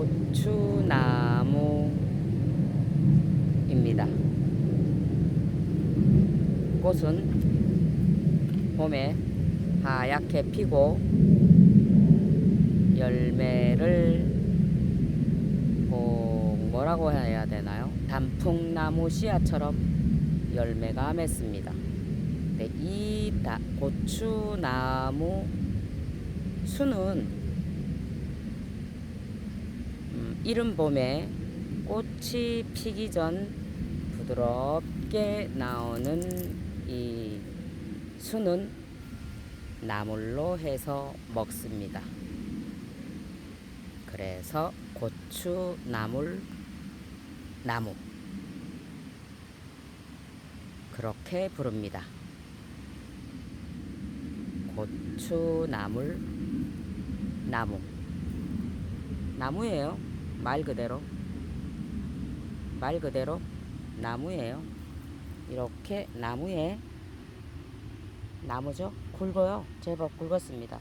고추나무입니다. 꽃은 봄에 하얗게 피고 열매를 뭐 뭐라고 해야 되나요? 단풍나무 씨앗처럼 열매가 맺습니다. 네, 이 나- 고추나무 수는 음, 이른 봄에 꽃이 피기 전 부드럽게 나오는 이 수는 나물로 해서 먹습니다. 그래서 고추 나물 나무 그렇게 부릅니다. 고추 나물 나무 나무예요. 말 그대로 말 그대로 나무예요. 이렇게 나무에 나무죠. 굵어요. 제법 굵었습니다.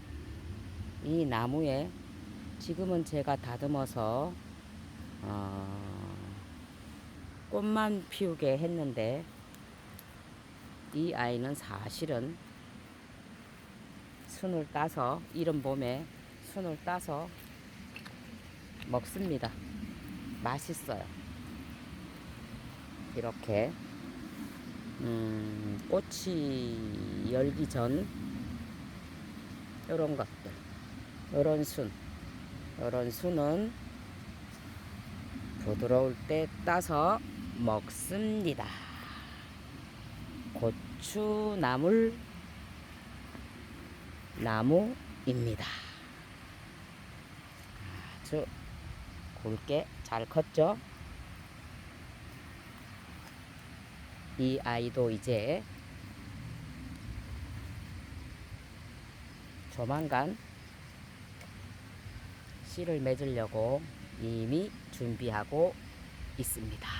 이 나무에 지금은 제가 다듬어서 어, 꽃만 피우게 했는데 이 아이는 사실은 순을 따서 이른 봄에 순을 따서 먹습니다. 맛있어요. 이렇게 음, 꽃이 열기 전 이런 것들, 이런 순, 이런 순은 부드러울 때 따서 먹습니다. 고추나물 나무입니다. 아주 굵게 잘 컸죠? 이 아이도 이제 조만간 씨를 맺으려고 이미 준비하고 있습니다.